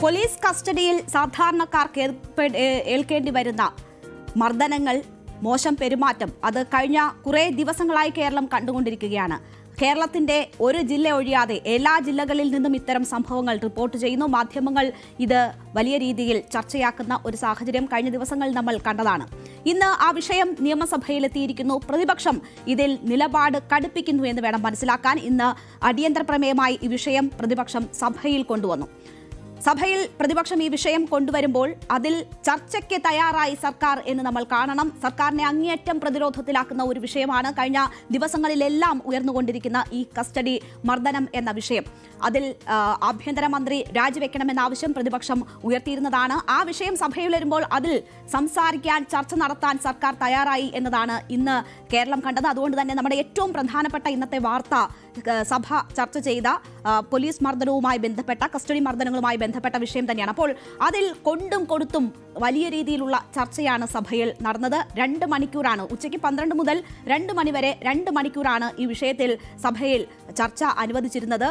Police കസ്റ്റഡിയിൽ സാധാരണക്കാർക്ക് ഏൽക്കേണ്ടി വരുന്ന മർദ്ദനങ്ങൾ മോശം പെരുമാറ്റം അത് കഴിഞ്ഞ കുറേ ദിവസങ്ങളായി കേരളം കണ്ടുകൊണ്ടിരിക്കുകയാണ്. കേരളത്തിന്റെ ഒരു ജില്ല ഒഴിയാതെ എല്ലാ ജില്ലകളിൽ നിന്നും ഇത്തരം സംഭവങ്ങൾ റിപ്പോർട്ട് ചെയ്യുന്നു. മാധ്യമങ്ങൾ ഇത് വലിയ രീതിയിൽ ചർച്ചയാക്കുന്ന ഒരു സാഹചര്യം കഴിഞ്ഞ ദിവസങ്ങൾ നമ്മൾ കണ്ടതാണ്. ഇന്ന് ആ വിഷയം നിയമസഭയിലെത്തിയിരിക്കുന്നു. പ്രതിപക്ഷം ഇതിൽ നിലപാട് കടുപ്പിക്കുന്നു എന്ന് വേണം മനസ്സിലാക്കാൻ. ഇന്ന് അടിയന്തര പ്രമേയമായി ഈ വിഷയം പ്രതിപക്ഷം സഭയിൽ കൊണ്ടുവന്നു. സഭയിൽ പ്രതിപക്ഷം ഈ വിഷയം കൊണ്ടുവരുമ്പോൾ അതിൽ ചർച്ചയ്ക്ക് തയ്യാറായി സർക്കാർ എന്ന് നമ്മൾ കാണണം. സർക്കാരിനെ അങ്ങേയറ്റം പ്രതിരോധത്തിലാക്കുന്ന ഒരു വിഷയമാണ് കഴിഞ്ഞ ദിവസങ്ങളിലെല്ലാം ഉയർന്നുകൊണ്ടിരിക്കുന്ന ഈ കസ്റ്റഡി മർദ്ദനം എന്ന വിഷയം. അതിൽ ആഭ്യന്തരമന്ത്രി രാജിവെക്കണമെന്ന ആവശ്യം പ്രതിപക്ഷം ഉയർത്തിയിരുന്നതാണ്. ആ വിഷയം സഭയിൽ വരുമ്പോൾ അതിൽ സംസാരിക്കാൻ ചർച്ച നടത്താൻ സർക്കാർ തയ്യാറായി എന്നതാണ് ഇന്ന് കേരളം കണ്ടത്. അതുകൊണ്ട് തന്നെ നമ്മുടെ ഏറ്റവും പ്രധാനപ്പെട്ട ഇന്നത്തെ വാർത്ത സഭ ചർച്ച ചെയ്ത പോലീസ് മർദ്ദനവുമായി ബന്ധപ്പെട്ട കസ്റ്റഡി മർദ്ദനങ്ങളുമായി ബന്ധപ്പെട്ട വിഷയം തന്നെയാണ്. അപ്പോൾ അതിൽ കൊണ്ടും കൊടുത്തും വലിയ രീതിയിലുള്ള ചർച്ചയാണ് സഭയിൽ നടന്നത്. രണ്ട് മണിക്കൂറാണ്. ഉച്ചയ്ക്ക് പന്ത്രണ്ട് മുതൽ രണ്ട് മണിവരെ രണ്ട് മണിക്കൂറാണ് ഈ വിഷയത്തിൽ സഭയിൽ ചർച്ച അനുവദിച്ചിരുന്നത്.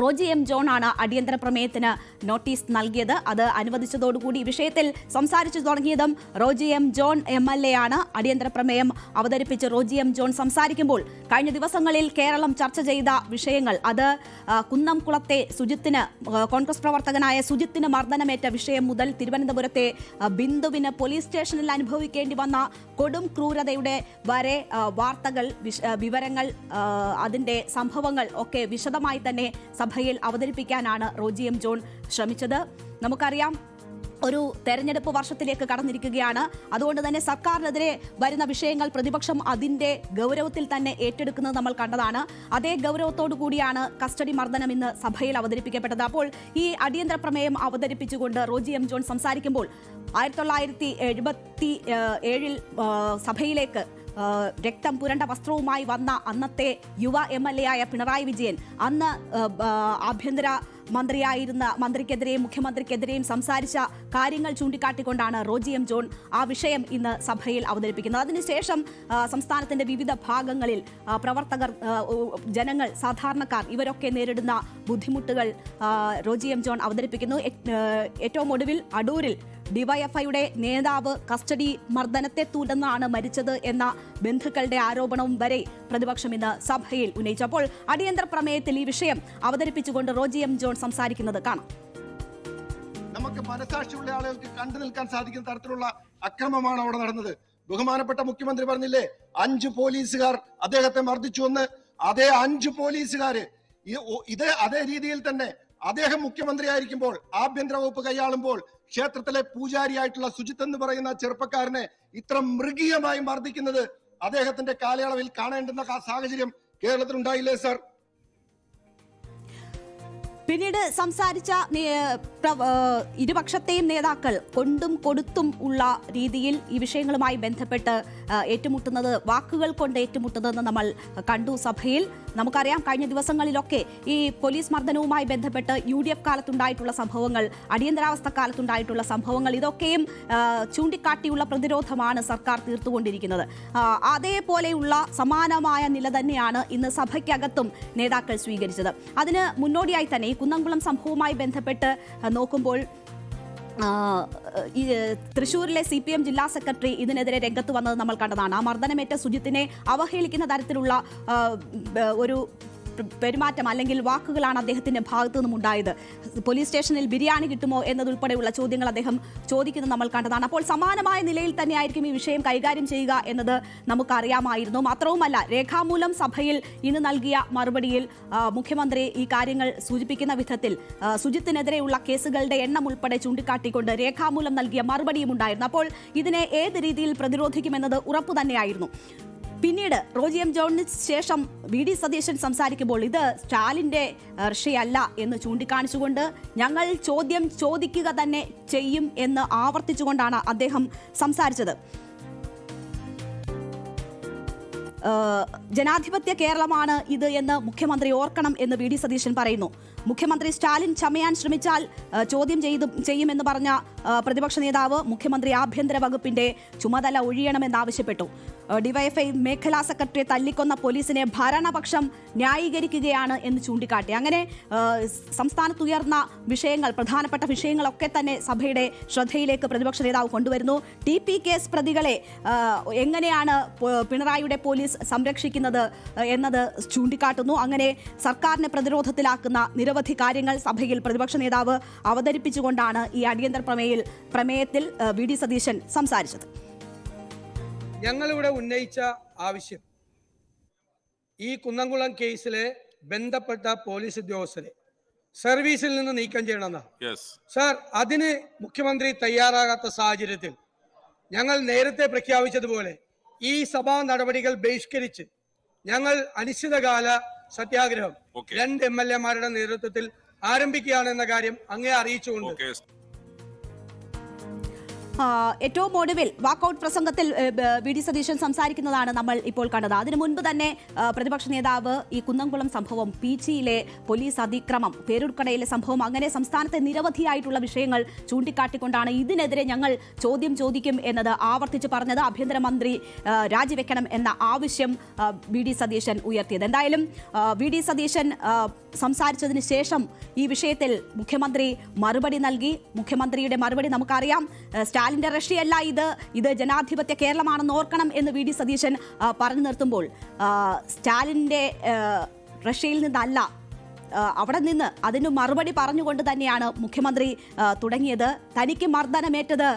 റോജി എം ജോൺ ആണ് അടിയന്തര പ്രമേയത്തിന് നോട്ടീസ് നൽകിയത്. അത് അനുവദിച്ചതോടുകൂടി വിഷയത്തിൽ സംസാരിച്ചു തുടങ്ങിയതും Roji M John M L A ആണ് അടിയന്തര പ്രമേയം അവതരിപ്പിച്ച് റോജി എം ജോൺ സംസാരിക്കുമ്പോൾ കഴിഞ്ഞ ദിവസങ്ങളിൽ കേരളം ചർച്ച ചെയ്ത വിഷയങ്ങൾ അത് കുന്നംകുളത്തെ സുജിത്തിന് കോൺഗ്രസ് പ്രവർത്തകനായ സുജിത്തിന് മർദ്ദനമേറ്റ വിഷയം മുതൽ തിരുവനന്തപുരത്തെ ബിന്ദുവിന് പോലീസ് സ്റ്റേഷനിൽ അനുഭവിക്കേണ്ടി വന്ന കൊടും ക്രൂരതയുടെ വരെ വാർത്തകൾ വിവരങ്ങൾ അതിന്റെ സംഭവങ്ങൾ ഒക്കെ വിശദമായി തന്നെ സഭയിൽ അവതരിപ്പിക്കാനാണ് റോജി എം ജോൺ ശ്രമിച്ചത്. നമുക്കറിയാം ഒരു തെരഞ്ഞെടുപ്പ് വർഷത്തിലേക്ക് കടന്നിരിക്കുകയാണ്. അതുകൊണ്ട് തന്നെ സർക്കാരിനെതിരെ വരുന്ന വിഷയങ്ങൾ പ്രതിപക്ഷം അതിന്റെ ഗൗരവത്തിൽ തന്നെ ഏറ്റെടുക്കുന്നത് നമ്മൾ കണ്ടതാണ്. അതേ ഗൗരവത്തോടു കൂടിയാണ് കസ്റ്റഡി മർദ്ദനം ഇന്ന് സഭയിൽ അവതരിപ്പിക്കപ്പെട്ടത്. അപ്പോൾ ഈ അടിയന്തര പ്രമേയം അവതരിപ്പിച്ചുകൊണ്ട് റോജി എം ജോൺ സംസാരിക്കുമ്പോൾ ആയിരത്തി തൊള്ളായിരത്തി എഴുപത്തി ഏഴിൽ സഭയിലേക്ക് രക്തം പുരണ്ട വസ്ത്രവുമായി വന്ന അന്നത്തെ യുവ എം എൽ എ ആയ പിണറായി വിജയൻ അന്ന് ആഭ്യന്തര മന്ത്രിയായിരുന്ന മന്ത്രിക്കെതിരെയും മുഖ്യമന്ത്രിക്കെതിരെയും സംസാരിച്ച കാര്യങ്ങൾ ചൂണ്ടിക്കാട്ടിക്കൊണ്ടാണ് റോജി എം ജോൺ ആ വിഷയം ഇന്ന് സഭയിൽ അവതരിപ്പിക്കുന്നത്. അതിനുശേഷം സംസ്ഥാനത്തിന്റെ വിവിധ ഭാഗങ്ങളിൽ പ്രവർത്തകർ ജനങ്ങൾ സാധാരണക്കാർ ഇവരൊക്കെ നേരിടുന്ന ബുദ്ധിമുട്ടുകൾ റോജി എം ജോൺ അവതരിപ്പിക്കുന്നു. ഏറ്റവും ഒടുവിൽ അടൂരിൽ ഡിവൈഎഫ്ഐയുടെ നേതാവ് കസ്റ്റഡി മർദ്ദനത്തെ തുടർന്നാണ് മരിച്ചത് എന്ന ബന്ധുക്കളുടെ ആരോപണവും വരെ പ്രതിപക്ഷം ഇന്ന് സഭയിൽ ഉന്നയിച്ചപ്പോൾ അടിയന്തര പ്രമേയത്തിൽ ഈ വിഷയം അവതരിപ്പിച്ചുകൊണ്ട് റോജി എം ജോൺ സംസാരിക്കുന്നത് കാണാം. നമുക്ക് മനസാക്ഷിയുള്ള ആളുകൾക്ക് കണ്ടു നിൽക്കാൻ സാധിക്കുന്ന തരത്തിലുള്ള അക്രമമാണ് അവിടെ നടന്നത്. ബഹുമാനപ്പെട്ട മുഖ്യമന്ത്രി പറഞ്ഞില്ലേ അഞ്ച് പോലീസുകാർ അദ്ദേഹത്തെ മർദ്ദിച്ചു എന്ന്. അതേ അഞ്ച് പോലീസുകാര് ഇത് അതേ രീതിയിൽ തന്നെ അദ്ദേഹം മുഖ്യമന്ത്രി ആയിരിക്കുമ്പോൾ ആഭ്യന്തര വകുപ്പ് കൈയാളുമ്പോൾ ക്ഷേത്രത്തിലെ പൂജാരിയായിട്ടുള്ള സുജിത്ത് എന്ന് പറയുന്ന ചെറുപ്പക്കാരനെ ഇത്ര മൃഗീയമായി മർദ്ദിക്കുന്നത് അദ്ദേഹത്തിന്റെ കാലയളവിൽ കാണേണ്ടുന്ന സാഹചര്യം കേരളത്തിൽ ഉണ്ടായില്ലേ സർ? പിന്നീട് സംസാരിച്ച ഇരുപക്ഷത്തെയും നേതാക്കൾ കൊണ്ടും കൊടുത്തും ഉള്ള രീതിയിൽ ഈ വിഷയങ്ങളുമായി ബന്ധപ്പെട്ട് ഏറ്റുമുട്ടുന്നത് വാക്കുകൾ കൊണ്ട് ഏറ്റുമുട്ടുന്നതെന്ന് നമ്മൾ കണ്ടു സഭയിൽ. നമുക്കറിയാം കഴിഞ്ഞ ദിവസങ്ങളിലൊക്കെ ഈ പോലീസ് മർദ്ദനവുമായി ബന്ധപ്പെട്ട് യു ഡി എഫ് കാലത്തുണ്ടായിട്ടുള്ള സംഭവങ്ങൾ അടിയന്തരാവസ്ഥ കാലത്തുണ്ടായിട്ടുള്ള സംഭവങ്ങൾ ഇതൊക്കെയും ചൂണ്ടിക്കാട്ടിയുള്ള പ്രതിരോധമാണ് സർക്കാർ തീർത്തുകൊണ്ടിരിക്കുന്നത്. അതേപോലെയുള്ള സമാനമായ നില തന്നെയാണ് ഇന്ന് സഭയ്ക്കകത്തും നേതാക്കൾ സ്വീകരിച്ചത്. അതിന് മുന്നോടിയായി തന്നെ ഈ കുന്നംകുളം സംഭവവുമായി ബന്ധപ്പെട്ട് നോക്കുമ്പോൾ ഈ തൃശൂരിലെ സി പി എം ജില്ലാ സെക്രട്ടറി ഇതിനെതിരെ രംഗത്ത് വന്നത് നമ്മൾ കണ്ടതാണ്. ആ മർദ്ദനമേറ്റ സുജിത്തിനെ അവഹേളിക്കുന്ന തരത്തിലുള്ള ഒരു പെരുമാറ്റം അല്ലെങ്കിൽ വാക്കുകളാണ് അദ്ദേഹത്തിന്റെ ഭാഗത്തു നിന്നും ഉണ്ടായത്. പോലീസ് സ്റ്റേഷനിൽ ബിരിയാണി കിട്ടുമോ എന്നതുൾപ്പെടെയുള്ള ചോദ്യങ്ങൾ അദ്ദേഹം ചോദിക്കുന്നത് നമ്മൾ കണ്ടതാണ്. അപ്പോൾ സമാനമായ നിലയിൽ തന്നെയായിരിക്കും ഈ വിഷയം കൈകാര്യം ചെയ്യുക എന്നത് നമുക്കറിയാമായിരുന്നു. മാത്രവുമല്ല രേഖാമൂലം സഭയിൽ ഇന്ന് നൽകിയ മറുപടിയിൽ മുഖ്യമന്ത്രി ഈ കാര്യങ്ങൾ സൂചിപ്പിക്കുന്ന വിധത്തിൽ സുജിത്തിനെതിരെയുള്ള കേസുകളുടെ എണ്ണം ഉൾപ്പെടെ ചൂണ്ടിക്കാട്ടിക്കൊണ്ട് രേഖാമൂലം നൽകിയ മറുപടിയും ഉണ്ടായിരുന്നു. അപ്പോൾ ഇതിനെ ഏത് രീതിയിൽ പ്രതിരോധിക്കുമെന്നത് ഉറപ്പു തന്നെയായിരുന്നു പിന്നീട് റോജി എം ജോണിന് ശേഷം വി ഡി സതീശൻ സംസാരിക്കുമ്പോൾ ഇത് സ്റ്റാലിന്റെ ഋഷയല്ല എന്ന് ചൂണ്ടിക്കാണിച്ചുകൊണ്ട് ഞങ്ങൾ ചോദ്യം ചോദിക്കുക തന്നെ ചെയ്യും എന്ന് ആവർത്തിച്ചുകൊണ്ടാണ് അദ്ദേഹം സംസാരിച്ചത്. ജനാധിപത്യ കേരളമാണ് ഇത് എന്ന് മുഖ്യമന്ത്രി ഓർക്കണം എന്ന് വി ഡി സതീശൻ പറയുന്നു. മുഖ്യമന്ത്രി സ്റ്റാലിൻ ചമയാൻ ശ്രമിച്ചാൽ ചോദ്യം ചെയ്ത് ചെയ്യുമെന്ന് പറഞ്ഞ പ്രതിപക്ഷ നേതാവ് മുഖ്യമന്ത്രി ആഭ്യന്തര വകുപ്പിന്റെ ചുമതല ഒഴിയണമെന്നാവശ്യപ്പെട്ടു. ഡിവൈഎഫ്ഐ മേഖലാ സെക്രട്ടറിയെ തല്ലിക്കൊന്ന പോലീസിനെ ഭരണപക്ഷം ന്യായീകരിക്കുകയാണ് എന്ന് ചൂണ്ടിക്കാട്ടി. അങ്ങനെ സംസ്ഥാനത്ത് ഉയർന്ന വിഷയങ്ങൾ പ്രധാനപ്പെട്ട വിഷയങ്ങളൊക്കെ തന്നെ സഭയുടെ ശ്രദ്ധയിലേക്ക് പ്രതിപക്ഷ നേതാവ് കൊണ്ടുവരുന്നു. ടി. പി. കേസ് പ്രതികളെ എങ്ങനെയാണ് പിണറായിയുടെ പോലീസ് സംരക്ഷിക്കുന്നത് എന്നത് ചൂണ്ടിക്കാട്ടുന്നു. അങ്ങനെ സർക്കാരിനെ പ്രതിരോധത്തിലാക്കുന്ന നിരവധി കാര്യങ്ങൾ സഭയിൽ പ്രതിപക്ഷ നേതാവ് അവതരിപ്പിച്ചുകൊണ്ടാണ് ഈ അടിയന്തര പ്രമേയിൽ പ്രമേയത്തിൽ വി. ഡി. സതീശൻ സംസാരിച്ചത്. ഞങ്ങളിവിടെ ഉന്നയിച്ച ആവശ്യം ഈ കുന്നംകുളം കേസിലെ ബന്ധപ്പെട്ട പോലീസ് ഉദ്യോഗസ്ഥരെ സർവീസിൽ നിന്ന് നീക്കം ചെയ്യണമെന്നാണ് സാർ അതിന് മുഖ്യമന്ത്രി തയ്യാറാകാത്ത സാഹചര്യത്തിൽ ഞങ്ങൾ നേരത്തെ പ്രഖ്യാപിച്ചതുപോലെ ഈ സഭാ നടപടികൾ ബഹിഷ്കരിച്ച് ഞങ്ങൾ അനിശ്ചിതകാല സത്യാഗ്രഹം. രണ്ട് എം എൽ എമാരുടെ നേതൃത്വത്തിൽ ആരംഭിക്കുകയാണെന്ന കാര്യം അങ്ങേ അറിയിച്ചുകൊണ്ട് ഏറ്റവും ഒടുവിൽ വാക്കൌട്ട് പ്രസംഗത്തിൽ വി ഡി സതീശൻ സംസാരിക്കുന്നതാണ് നമ്മൾ ഇപ്പോൾ കണ്ടത്. അതിനു മുൻപ് തന്നെ പ്രതിപക്ഷ നേതാവ് ഈ കുന്നംകുളം സംഭവം പി ജിയിലെ പോലീസ് അതിക്രമം പേരൂർക്കടയിലെ സംഭവം അങ്ങനെ സംസ്ഥാനത്തെ നിരവധിയായിട്ടുള്ള വിഷയങ്ങൾ ചൂണ്ടിക്കാട്ടിക്കൊണ്ടാണ് ഇതിനെതിരെ ഞങ്ങൾ ചോദ്യം ചോദിക്കും എന്നത് ആവർത്തിച്ച് പറഞ്ഞത് ആഭ്യന്തരമന്ത്രി രാജിവെക്കണം എന്ന ആവശ്യം വി ഡി സതീശൻ ഉയർത്തിയത്. എന്തായാലും വി ഡി സതീശൻ സംസാരിച്ചതിന് ശേഷം ഈ വിഷയത്തിൽ മുഖ്യമന്ത്രി മറുപടി നൽകി. മുഖ്യമന്ത്രിയുടെ മറുപടി നമുക്കറിയാം. ഏഹ് സ്റ്റാലിന്റെ റഷ്യയല്ല ഇത്. ഇത് ജനാധിപത്യ കേരളമാണെന്ന് ഓർക്കണം എന്ന് വി ഡി സതീശൻ പറഞ്ഞു നിർത്തുമ്പോൾ. സ്റ്റാലിന്റെ റഷ്യയിൽ നിന്നല്ല അവിടെ നിന്ന് അതിന് മറുപടി പറഞ്ഞുകൊണ്ട് തന്നെയാണ് മുഖ്യമന്ത്രി തുടങ്ങിയത്. തനിക്ക് മർദ്ദനമേറ്റത്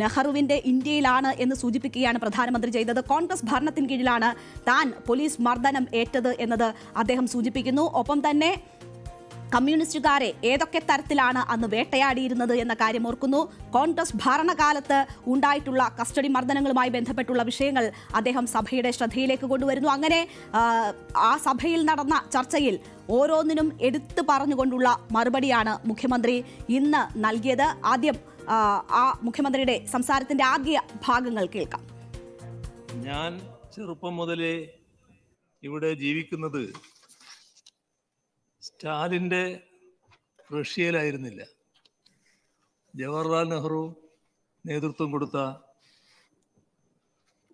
നെഹ്റുവിന്റെ ഇന്ത്യയിലാണ് എന്ന് സൂചിപ്പിക്കുകയാണ് പ്രധാനമന്ത്രി ചെയ്തത്. കോൺഗ്രസ് ഭരണത്തിന് കീഴിലാണ് താൻ പോലീസ് മർദ്ദനം ഏറ്റത് എന്നത് അദ്ദേഹം സൂചിപ്പിക്കുന്നു. ഒപ്പം തന്നെ കമ്മ്യൂണിസ്റ്റുകാരെ ഏതൊക്കെ തരത്തിലാണ് അന്ന് വേട്ടയാടിയിരുന്നത് എന്ന കാര്യം ഓർക്കുന്നു. കോൺഗ്രസ് ഭരണകാലത്ത് ഉണ്ടായിട്ടുള്ള കസ്റ്റഡി മർദ്ദനങ്ങളുമായി ബന്ധപ്പെട്ടുള്ള വിഷയങ്ങൾ അദ്ദേഹം സഭയുടെ ശ്രദ്ധയിലേക്ക് കൊണ്ടുവരുന്നു. അങ്ങനെ ആ, സഭയിൽ നടന്ന ചർച്ചയിൽ ഓരോന്നിനും എടുത്തു പറഞ്ഞുകൊണ്ടുള്ള മറുപടിയാണ് മുഖ്യമന്ത്രി ഇന്ന് നൽകിയത്. ആദ്യം ആ മുഖ്യമന്ത്രിയുടെ സംസാരത്തിന്റെ ആദ്യ ഭാഗങ്ങൾ കേൾക്കാം. ഞാൻ ചെറുപ്പം മുതലേ ഇവിടെ ജീവിക്കുന്നത് സ്റ്റാലിന്റെ റഷ്യയിലായിരുന്നില്ല. ജവഹർലാൽ നെഹ്റു നേതൃത്വം കൊടുത്ത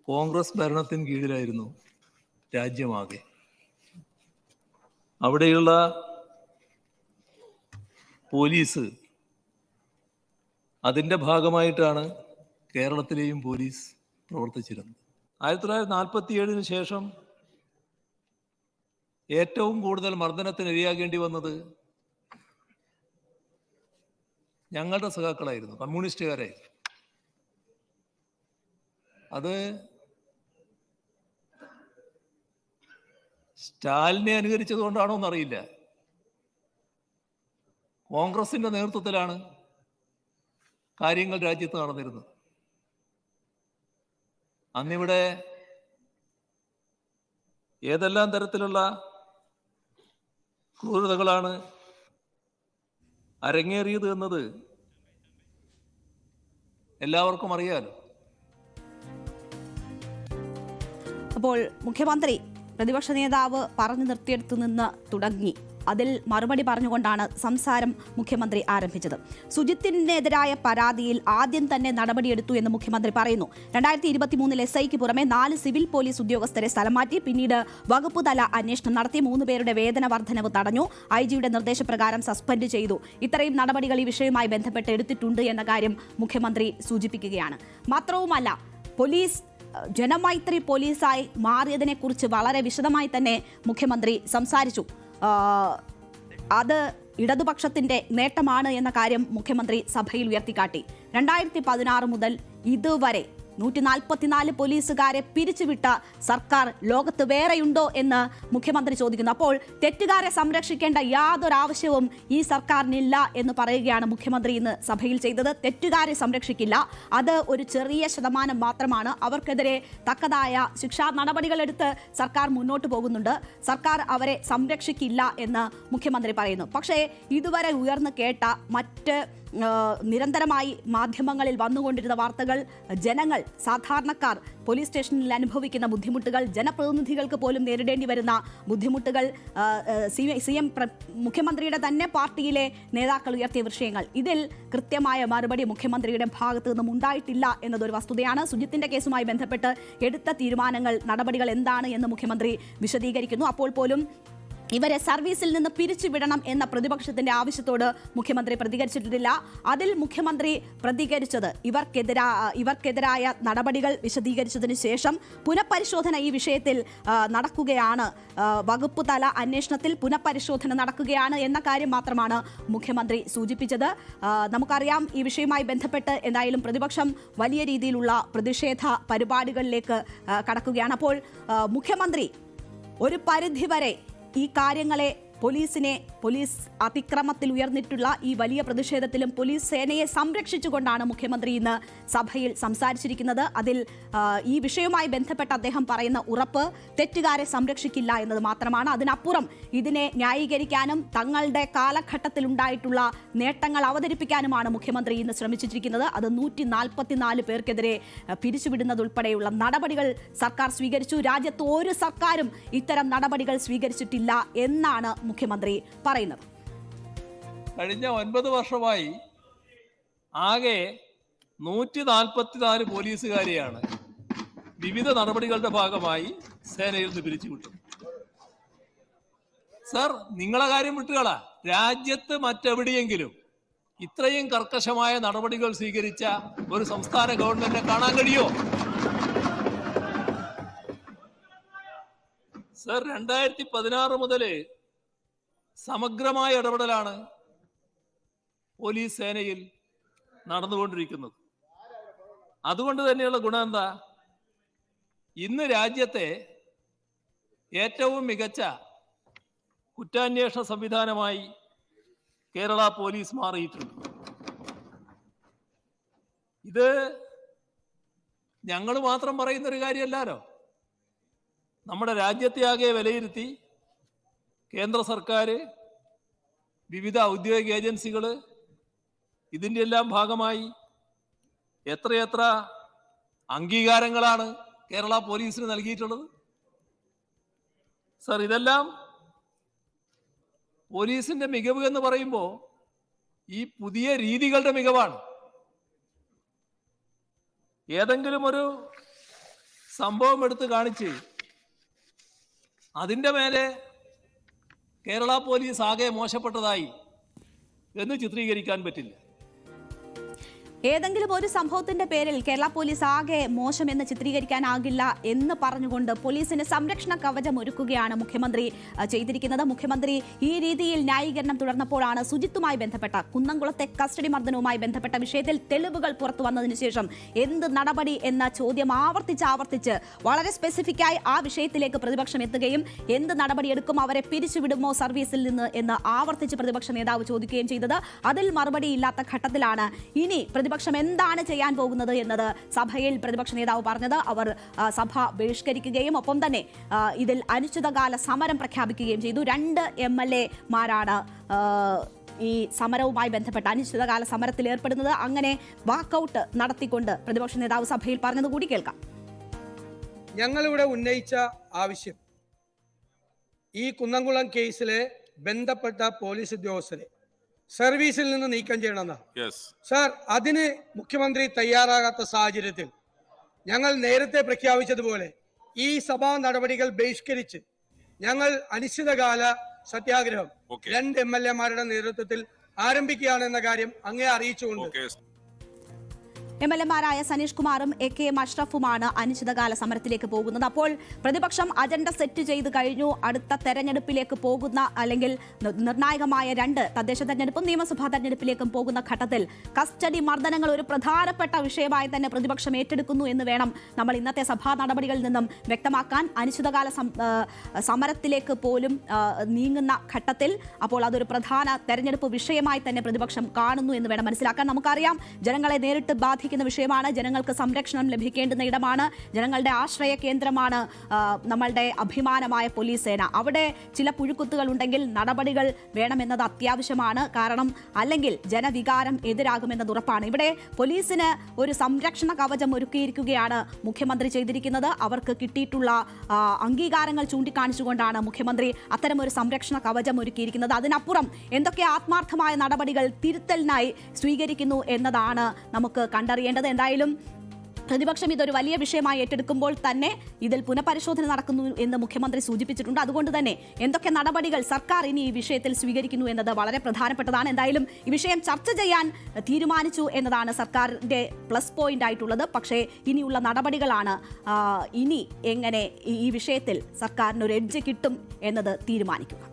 കോൺഗ്രസ് ഭരണത്തിന് കീഴിലായിരുന്നു രാജ്യമാകെ. അവിടെയുള്ള പോലീസ് അതിന്റെ ഭാഗമായിട്ടാണ് കേരളത്തിലെയും പോലീസ് പ്രവർത്തിച്ചിരുന്നത്. ആയിരത്തി തൊള്ളായിരത്തി നാൽപ്പത്തി ഏഴിന് ശേഷം ഏറ്റവും കൂടുതൽ മർദ്ദനത്തിന് ഇരയാകേണ്ടി വന്നത് ഞങ്ങളുടെ സഖാക്കളായിരുന്നു കമ്മ്യൂണിസ്റ്റുകാരായിരുന്നു. അത് സ്റ്റാലിനെ അനുകരിച്ചത് കൊണ്ടാണോ എന്നറിയില്ല. കോൺഗ്രസിന്റെ നേതൃത്വത്തിലാണ് കാര്യങ്ങൾ രാജ്യത്ത് നടന്നിരുന്നത്. അന്നിവിടെ ഏതെല്ലാം തരത്തിലുള്ള ക്രൂരതകളാണ് അരങ്ങേറിയത് എന്നത് എല്ലാവർക്കും അറിയാലോ. അപ്പോൾ മുഖ്യമന്ത്രി പ്രതിപക്ഷ നേതാവ് പറഞ്ഞു നിർത്തിയെടുത്തു നിന്ന് തുടങ്ങി. അതിൽ മറുപടി പറഞ്ഞുകൊണ്ടാണ് സംസാരം മുഖ്യമന്ത്രി ആരംഭിച്ചത്. സുജിത്തിനെതിരായ പരാതിയിൽ ആദ്യം തന്നെ നടപടിയെടുത്തു എന്ന് മുഖ്യമന്ത്രി പറയുന്നു. രണ്ടായിരത്തി ഇരുപത്തിമൂന്നിൽ എസ് ഐക്ക് പുറമെ നാല് സിവിൽ പോലീസ് ഉദ്യോഗസ്ഥരെ സ്ഥലം മാറ്റി പിന്നീട് വകുപ്പ് തല അന്വേഷണം നടത്തി മൂന്ന് പേരുടെ വേതന വർധനവ് തടഞ്ഞു. ഐ ജിയുടെ നിർദ്ദേശപ്രകാരം സസ്പെൻഡ് ചെയ്തു. ഇത്രയും നടപടികൾ ഈ വിഷയവുമായി ബന്ധപ്പെട്ട് എടുത്തിട്ടുണ്ട് എന്ന കാര്യം മുഖ്യമന്ത്രി സൂചിപ്പിക്കുകയാണ്. മാത്രവുമല്ല പോലീസ് ജനമൈത്രി പോലീസായി മാറിയതിനെക്കുറിച്ച് വളരെ വിശദമായി തന്നെ മുഖ്യമന്ത്രി സംസാരിച്ചു. അത് ഇടതുപക്ഷത്തിന്റെ നേട്ടമാണ് എന്ന കാര്യം മുഖ്യമന്ത്രി സഭയിൽ ഉയർത്തിക്കാട്ടി. രണ്ടായിരത്തി പതിനാറ് മുതൽ ഇതുവരെ നൂറ്റി നാൽപ്പത്തിനാല് പോലീസുകാരെ പിരിച്ചുവിട്ട സർക്കാർ ലോകത്ത് വേറെയുണ്ടോ എന്ന് മുഖ്യമന്ത്രി ചോദിക്കുന്നു. അപ്പോൾ തെറ്റുകാരെ സംരക്ഷിക്കേണ്ട യാതൊരു ആവശ്യവും ഈ സർക്കാരിനില്ല എന്ന് പറയുകയാണ് മുഖ്യമന്ത്രി ഇന്ന് സഭയിൽ ചെയ്തത്. തെറ്റുകാരെ സംരക്ഷിക്കില്ല. അത് ഒരു ചെറിയ ശതമാനം മാത്രമാണ്. അവർക്കെതിരെ തക്കതായ ശിക്ഷാ നടപടികളെടുത്ത് സർക്കാർ മുന്നോട്ട് പോകുന്നുണ്ട്. സർക്കാർ അവരെ സംരക്ഷിക്കില്ല എന്ന് മുഖ്യമന്ത്രി പറയുന്നു. പക്ഷേ ഇതുവരെ ഉയർന്നു കേട്ട മറ്റ് നിരന്തരമായി മാധ്യമങ്ങളിൽ വന്നുകൊണ്ടിരുന്ന വാർത്തകൾ ജനങ്ങൾ സാധാരണക്കാർ പോലീസ് സ്റ്റേഷനിൽ അനുഭവിക്കുന്ന ബുദ്ധിമുട്ടുകൾ ജനപ്രതിനിധികൾക്ക് പോലും നേരിടേണ്ടി വരുന്ന ബുദ്ധിമുട്ടുകൾ സി എം മുഖ്യമന്ത്രിയുടെ തന്നെ പാർട്ടിയിലെ നേതാക്കൾ ഉയർത്തിയ വിഷയങ്ങൾ. ഇതിൽ കൃത്യമായ മറുപടി മുഖ്യമന്ത്രിയുടെ ഭാഗത്തു നിന്നും ഉണ്ടായിട്ടില്ല എന്നതൊരു വസ്തുതയാണ്. സുജിത്തിന്റെ കേസുമായി ബന്ധപ്പെട്ട് എടുത്ത തീരുമാനങ്ങൾ നടപടികൾ എന്താണ് എന്ന് മുഖ്യമന്ത്രി വിശദീകരിക്കുന്നു. അപ്പോൾ പോലും ഇവരെ സർവീസിൽ നിന്ന് പിരിച്ചുവിടണം എന്ന പ്രതിപക്ഷത്തിന്റെ ആവശ്യത്തോട് മുഖ്യമന്ത്രി പ്രതികരിച്ചിട്ടില്ല. അതിൽ മുഖ്യമന്ത്രി പ്രതികരിച്ചത് ഇവർക്കെതിരാ ഇവർക്കെതിരായ നടപടികൾ വിശദീകരിച്ചതിന് ശേഷം പുനഃപരിശോധന ഈ വിഷയത്തിൽ നടക്കുകയാണ്. വകുപ്പ് തല അന്വേഷണത്തിൽ പുനഃപരിശോധന നടക്കുകയാണ് എന്ന കാര്യം മാത്രമാണ് മുഖ്യമന്ത്രി സൂചിപ്പിച്ചത്. നമുക്കറിയാം ഈ വിഷയവുമായി ബന്ധപ്പെട്ട് എന്തായാലും പ്രതിപക്ഷം വലിയ രീതിയിലുള്ള പ്രതിഷേധ പരിപാടികളിലേക്ക് കടക്കുകയാണ്. അപ്പോൾ മുഖ്യമന്ത്രി ഒരു പരിധിവരെ ഈ കാര്യങ്ങളെ പോലീസിനെ പോലീസ് അതിക്രമത്തിൽ ഉയർന്നിട്ടുള്ള ഈ വലിയ പ്രതിഷേധത്തിലും പോലീസ് സേനയെ സംരക്ഷിച്ചുകൊണ്ടാണ് മുഖ്യമന്ത്രി ഇന്ന് സഭയിൽ സംസാരിച്ചിരിക്കുന്നത്. അതിൽ ഈ വിഷയവുമായി ബന്ധപ്പെട്ട് അദ്ദേഹം പറയുന്ന ഉറപ്പ് തെറ്റുകാരെ സംരക്ഷിക്കില്ല എന്നത് മാത്രമാണ്. അതിനപ്പുറം ഇതിനെ ന്യായീകരിക്കാനും തങ്ങളുടെ കാലഘട്ടത്തിൽ ഉണ്ടായിട്ടുള്ള നേട്ടങ്ങൾ അവതരിപ്പിക്കാനുമാണ് മുഖ്യമന്ത്രി ഇന്ന് ശ്രമിച്ചിരിക്കുന്നത്. അത് നൂറ്റി നാൽപ്പത്തിനാല് പേർക്കെതിരെ പിരിച്ചുവിടുന്നതുൾപ്പെടെയുള്ള നടപടികൾ സർക്കാർ സ്വീകരിച്ചു. രാജ്യത്ത് ഒരു സർക്കാരും ഇത്തരം നടപടികൾ സ്വീകരിച്ചിട്ടില്ല എന്നാണ് മുഖ്യമന്ത്രി പറയുന്നത്. കഴിഞ്ഞ ഒൻപത് വർഷമായി ആകെ നൂറ്റി നാൽപ്പത്തിനാല് പോലീസുകാരെയാണ് വിവിധ നടപടികളുടെ ഭാഗമായി സേനയിൽ നിന്ന് പിരിച്ചു വിട്ടു സർ നിങ്ങളെ കാര്യം വിട്ടുകളാ. രാജ്യത്ത് മറ്റെവിടെയെങ്കിലും ഇത്രയും കർക്കശമായ നടപടികൾ സ്വീകരിച്ച ഒരു സംസ്ഥാന ഗവൺമെന്റിനെ കാണാൻ കഴിയോ? സർ രണ്ടായിരത്തി പതിനാറ് മുതൽ സമഗ്രമായ ഇടപെടലാണ് പോലീസ് സേനയിൽ നടന്നുകൊണ്ടിരിക്കുന്നത്. അതുകൊണ്ട് തന്നെയുള്ള ഗുണം എന്താ? ഇന്ന് രാജ്യത്തെ ഏറ്റവും മികച്ച കുറ്റാന്വേഷണ സംവിധാനമായി കേരള പോലീസ് മാറിയിട്ടുണ്ട്. ഇത് ഞങ്ങൾ മാത്രം പറയുന്ന ഒരു കാര്യമല്ലല്ലോ നമ്മുടെ രാജ്യത്തെ ആകെ വിലയിരുത്തി കേന്ദ്ര സർക്കാർ വിവിധ ഔദ്യോഗിക ഏജൻസികൾ ഇതിന്റെ എല്ലാം ഭാഗമായി എത്രയെത്ര അംഗീകാരങ്ങളാണ് കേരള പോലീസിന് നൽകിയിട്ടുള്ളത്? സർ ഇതെല്ലാം പോലീസിന്റെ മികവ് എന്ന് പറയുമ്പോൾ ഈ പുതിയ രീതികളുടെ മികവാണ്. ഏതെങ്കിലും ഒരു സംഭവം എടുത്ത് കാണിച്ച് അതിന്റെ മേലെ കേരള പോലീസ് ആകെ മോശപ്പെട്ടതായി എന്ന് ചിത്രീകരിക്കാൻ പറ്റില്ല. ഏതെങ്കിലും ഒരു സംഭവത്തിന്റെ പേരിൽ കേരള പോലീസ് ആകെ മോശമെന്ന് ചിത്രീകരിക്കാനാകില്ല എന്ന് പറഞ്ഞുകൊണ്ട് പോലീസിന് സംരക്ഷണ കവചം ഒരുക്കുകയാണ് മുഖ്യമന്ത്രി ചെയ്തിരിക്കുന്നത്. മുഖ്യമന്ത്രി ഈ രീതിയിൽ ന്യായീകരണം തുടർന്നപ്പോഴാണ് സുജിത്തുമായി ബന്ധപ്പെട്ട കുന്നംകുളത്തെ കസ്റ്റഡി മർദ്ദനവുമായി ബന്ധപ്പെട്ട വിഷയത്തിൽ തെളിവുകൾ പുറത്തു വന്നതിന് ശേഷം എന്ത് നടപടി എന്ന ചോദ്യം ആവർത്തിച്ച് ആവർത്തിച്ച് വളരെ സ്പെസിഫിക്കായി ആ വിഷയത്തിലേക്ക് പ്രതിപക്ഷം എത്തുകയും എന്ത് നടപടിയെടുക്കും അവരെ പിരിച്ചുവിടുമോ സർവീസിൽ നിന്ന് എന്ന് ആവർത്തിച്ച് പ്രതിപക്ഷ നേതാവ് ചോദിക്കുകയും ചെയ്തത്. അതിൽ മറുപടി ഇല്ലാത്ത ഘട്ടത്തിലാണ്. ഇനി പ്രതിപക്ഷം എന്താണ് ചെയ്യാൻ പോകുന്നത് എന്നത് സഭയിൽ പ്രതിപക്ഷ നേതാവ് പറഞ്ഞത്. അവർ സഭ ബഹിഷ്കരിക്കുകയും ഒപ്പം തന്നെ ഇതിൽ അനിശ്ചിതകാല സമരം പ്രഖ്യാപിക്കുകയും ചെയ്തു. രണ്ട് എം എൽ എമാരാണ് ഈ സമരവുമായി ബന്ധപ്പെട്ട് അനിശ്ചിതകാല സമരത്തിൽ ഏർപ്പെടുന്നത്. അങ്ങനെ വാക്കൌട്ട് നടത്തിക്കൊണ്ട് പ്രതിപക്ഷ നേതാവ് സഭയിൽ പറഞ്ഞത് കൂടി കേൾക്കാം. ഞങ്ങളിവിടെ ഉന്നയിച്ച ആവശ്യം ഈ കുന്നംകുളം കേസിലെ ബന്ധപ്പെട്ട പോലീസ് ഉദ്യോഗസ്ഥരെ സർവീസിൽ നിന്ന് നീക്കം ചെയ്യണമെന്നാണ്. യെസ് സാർ അതിന് മുഖ്യമന്ത്രി തയ്യാറാകാത്ത സാഹചര്യത്തിൽ ഞങ്ങൾ നേരത്തെ പ്രഖ്യാപിച്ചതുപോലെ ഈ സഭാ നടപടികൾ ബഹിഷ്കരിച്ച് ഞങ്ങൾ അനിശ്ചിതകാല സത്യാഗ്രഹം. രണ്ട് എം എൽ എമാരുടെ നേതൃത്വത്തിൽ ആരംഭിക്കുകയാണെന്ന കാര്യം അങ്ങേ അറിയിച്ചുകൊണ്ട് എം എൽ എമാരായ സനീഷ് കുമാറും എ കെ എം അഷ്റഫുമാണ് അനിശ്ചിതകാല സമരത്തിലേക്ക് പോകുന്നത്. അപ്പോൾ പ്രതിപക്ഷം അജണ്ട സെറ്റ് ചെയ്ത് കഴിഞ്ഞു. അടുത്ത തെരഞ്ഞെടുപ്പിലേക്ക് പോകുന്ന അല്ലെങ്കിൽ നിർണായകമായ രണ്ട് തദ്ദേശ തെരഞ്ഞെടുപ്പും നിയമസഭാ തെരഞ്ഞെടുപ്പിലേക്കും പോകുന്ന ഘട്ടത്തിൽ കസ്റ്റഡി മർദ്ദനങ്ങൾ ഒരു പ്രധാനപ്പെട്ട വിഷയമായി തന്നെ പ്രതിപക്ഷം ഏറ്റെടുക്കുന്നു എന്ന് വേണം നമ്മൾ ഇന്നത്തെ സഭാ നടപടികളിൽ നിന്നും വ്യക്തമാക്കാൻ. അനിശ്ചിതകാല സമരത്തിലേക്ക് പോലും നീങ്ങുന്ന ഘട്ടത്തിൽ അപ്പോൾ അതൊരു പ്രധാന തെരഞ്ഞെടുപ്പ് വിഷയമായി തന്നെ പ്രതിപക്ഷം കാണുന്നു എന്ന് വേണം മനസ്സിലാക്കാൻ. നമുക്കറിയാം ജനങ്ങളെ നേരിട്ട് ബാധിക്കുന്ന വിഷയമാണ്. ജനങ്ങൾക്ക് സംരക്ഷണം ലഭിക്കേണ്ടുന്ന ഇടമാണ്. ജനങ്ങളുടെ ആശ്രയ കേന്ദ്രമാണ് നമ്മളുടെ അഭിമാനമായ പോലീസ് സേന. അവിടെ ചില പുഴുക്കുത്തുകൾ ഉണ്ടെങ്കിൽ നടപടികൾ വേണമെന്നത് അത്യാവശ്യമാണ്. കാരണം അല്ലെങ്കിൽ ജനവികാരം എതിരാകുമെന്നത് ഉറപ്പാണ്. ഇവിടെ പോലീസിന് ഒരു സംരക്ഷണ കവചം ഒരുക്കിയിരിക്കുകയാണ് മുഖ്യമന്ത്രി ചെയ്തിരിക്കുന്നത്. അവർക്ക് കിട്ടിയിട്ടുള്ള അംഗീകാരങ്ങൾ ചൂണ്ടിക്കാണിച്ചുകൊണ്ടാണ് മുഖ്യമന്ത്രി അത്തരമൊരു സംരക്ഷണ കവചം ഒരുക്കിയിരിക്കുന്നത്. അതിനപ്പുറം എന്തൊക്കെ ആത്മാർത്ഥമായ നടപടികൾ തിരുത്തലിനായി സ്വീകരിക്കുന്നു എന്നതാണ് നമുക്ക് കണ്ടറിയേണ്ടത് എന്തായാലും പ്രതിപക്ഷം ഇതൊരു വലിയ വിഷയമായി ഏറ്റെടുക്കുമ്പോൾ തന്നെ ഇതിൽ പുനഃപരിശോധന നടക്കുന്നു എന്ന് മുഖ്യമന്ത്രി സൂചിപ്പിച്ചിട്ടുണ്ട്. അതുകൊണ്ട് തന്നെ എന്തൊക്കെ നടപടികൾ സർക്കാർ ഇനി ഈ വിഷയത്തിൽ സ്വീകരിക്കുന്നു എന്നത് വളരെ പ്രധാനപ്പെട്ടതാണ്. എന്തായാലും ഈ വിഷയം ചർച്ച ചെയ്യാൻ തീരുമാനിച്ചു എന്നതാണ് സർക്കാരിന്റെ പ്ലസ് പോയിന്റ് ആയിട്ടുള്ളത്. പക്ഷേ ഇനിയുള്ള നടപടികളാണ് ഇനി എങ്ങനെ ഈ വിഷയത്തിൽ സർക്കാരിന് ഒരു എഡ്ജ് കിട്ടും എന്നത് തീരുമാനിക്കുക.